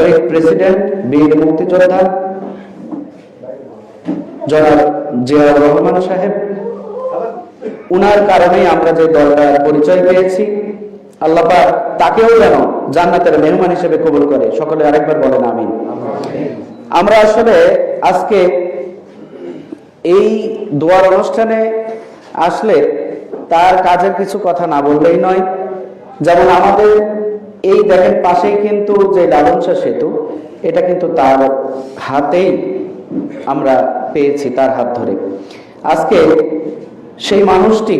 শহীদ president বীর মুক্তিযোদ্ধা, জনাব জিয়াউর রহমান সাহেব। উনার কারণেই আমরা যে দলটার পরিচয় পেয়েছি। আল্লাহ পাক তাকেও যেন জান্নাতের মেহমান হিসেবে কবুল করে। সকলে আরেকবার বলেন আমিন। আমরা আসলে আজকে এই দোয়ার অনুষ্ঠানে আসলে তার কাজের কিছু কথা না বললেই নয়। যেমন আমাদের এই দেখেন পাশেই কিন্তু যে লালনসা সেতু, এটা কিন্তু তার হাতেই আমরা পেয়েছি, তার হাত ধরে। আজকে সেই মানুষটি,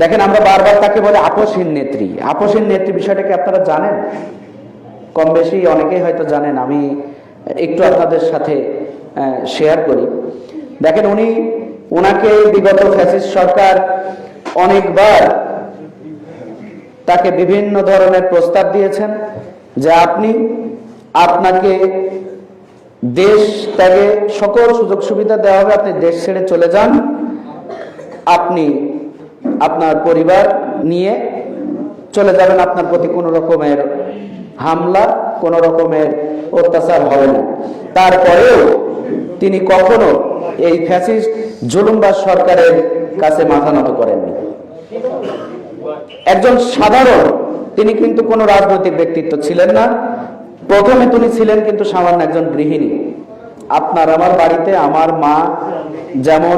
দেখেন আমরা বারবার তাকে বলে আপসহীন নেত্রী। আপসহীন নেত্রী বিষয়টাকে আপনারা জানেন? কম বেশি অনেকেই হয়তো জানেন, আমি একটু আপনাদের সাথে শেয়ার করি। দেখেন উনি ওনাকে বিগত ফ্যাসিস্ট সরকার অনেকবার তাকে বিভিন্ন ধরনের প্রস্তাব দিয়েছেন যে আপনি আপনাকে দেশ ত্যাগে সকল সুযোগ সুবিধা দেওয়া হবে, আপনি দেশ ছেড়ে চলে যান। আপনি আপনার পরিবার নিয়ে চলে যাবেন, আপনার প্রতি কোনো রকমের হামলা, কোনো রকমের অত্যাচার হবে না। তারপরেও তিনি কখনো এই ফ্যাসিস্ট জুলুমবাজ সরকারের কাছে মাথা নত করেননি। একজন সাধারণ, তিনি কিন্তু কোনো রাজনৈতিক ব্যক্তিত্ব ছিলেন না। প্রথমে তিনি ছিলেন কিন্তু সামান্য একজন গৃহিণী। আপনার আমার বাড়িতে আমার মা যেমন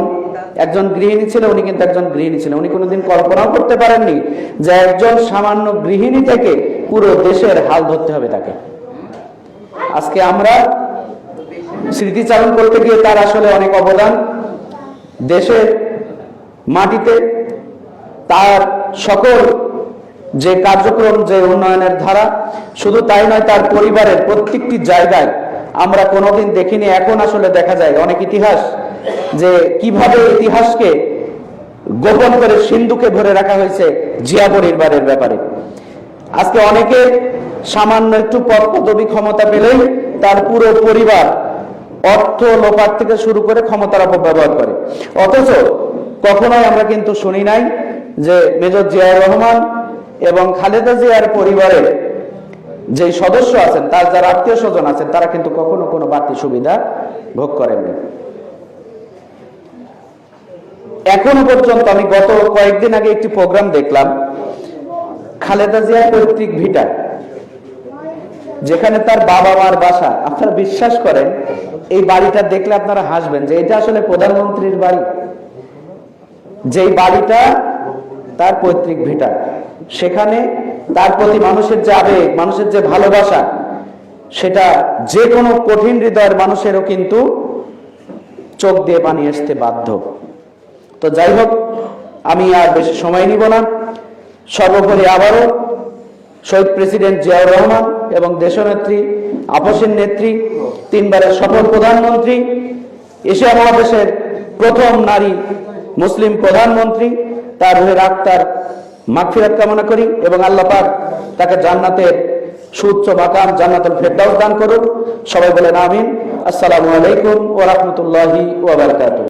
একজন গৃহিণী ছিল, উনি কিন্তু একজন গৃহিণী ছিলেন। উনি কোনোদিন কল্পনাও করতে পারেননি যে একজন সামান্য গৃহিণী থেকে পুরো দেশের হাল ধরতে হবে তাকে। আজকে আমরা স্মৃতিচারণ করতে গিয়ে তার আসলে অনেক অবদান। দেশের মাটিতে তার সকল যে কার্যক্রম, যে উন্নয়নের ধারা, শুধু তাই নয়, তার পরিবারের প্রত্যেকটি জায়গায় আমরা কোনোদিন দেখিনি। এখন আসলে দেখা যায়, অনেক ইতিহাস যে কীভাবে ইতিহাসকে গোপন করে সিন্ধুকে ভরে রাখা হয়েছে জিয়া পরিবারের ব্যাপারে। আজকে অনেকে সামান্য একটু পদ পদবী ক্ষমতা পেলেই তার পুরো পরিবার অর্থ লোপার থেকে শুরু করে ক্ষমতার অপব্যবহার করে। অথচ কখনোই আমরা কিন্তু শুনি নাই যে মেজর জিয়াউর রহমান এবং খালেদা জিয়ার পরিবারের যে সদস্য আছেন, তার যারা আত্মীয় স্বজন আছেন, তারা কিন্তু কখনো কোনো বাড়তি সুবিধা ভোগ করেননি। এখনও পর্যন্ত আমি গত কয়েকদিন আগে একটি প্রোগ্রাম দেখলাম, খালেদা জিয়ার পৈতৃক ভিটা, যেখানে তার বাবা মার বাসা। আপনারা বিশ্বাস করেন, এই বাড়িটা দেখলে আপনারা হাসবেন যে এটা আসলে প্রধানমন্ত্রীর বাড়ি। যেই বাড়িটা তার পৈতৃক ভিটা। সেখানে তার প্রতি মানুষের যে আবেগ, মানুষের যে ভালোবাসা, সেটা যে কোনো কঠিন হৃদয়ের মানুষেরও কিন্তু চোখ দিয়ে পানি আসতে বাধ্য। তো যাই হোক, আমি আর বেশি সময় নিব না। সর্বোপরি আবারও শহীদ প্রেসিডেন্ট জিয়াউর রহমান এবং দেশনেত্রী, আপসের নেত্রী, তিনবারের সফল প্রধানমন্ত্রী, এশিয়া মহাদেশের প্রথম নারী মুসলিম প্রধানমন্ত্রী তার রুহের আক্তার মাগফিরাত কামনা করি এবং আল্লাহ পাক তাকে জান্নাতের সুচ্চ মাকাম, জান্নাতুল ফেরদাউস দান করুন সবাই বলেন আমিন। আসসালামু আলাইকুম ওয়া রাহমাতুল্লাহি ওয়া বারাকাতুহু।